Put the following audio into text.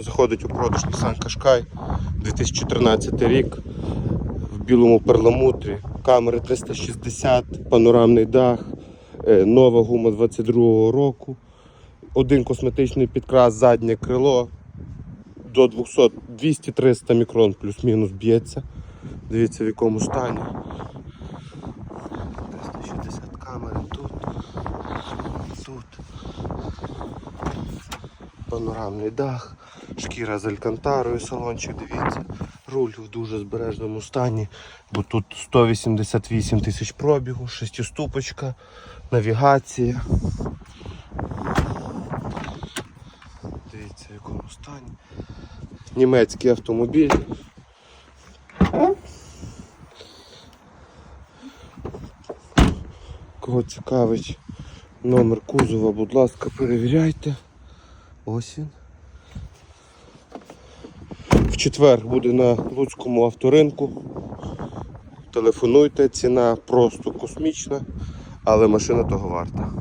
Заходить у продаж Nissan Qashqai 2013 рік в білому перламутрі, камери 360, панорамний дах, е, нова гума 22 року, один косметичний підкрас, заднє крило до 200, 200-300 мікрон плюс-мінус б'ється. Дивіться в якому стані. 360 камери тут, тут. Панорамний дах, шкіра з алькантарою, салончик, дивіться. Руль в дуже збережному стані, бо тут 188 тисяч пробігу, шестиступочка, навігація. Дивіться, в якому стані. Німецький автомобіль. Кого цікавить номер кузова, будь ласка, перевіряйте. Ось. В четвер буде на Луцькому авторинку. Телефонуйте, ціна просто космічна, але машина того варта.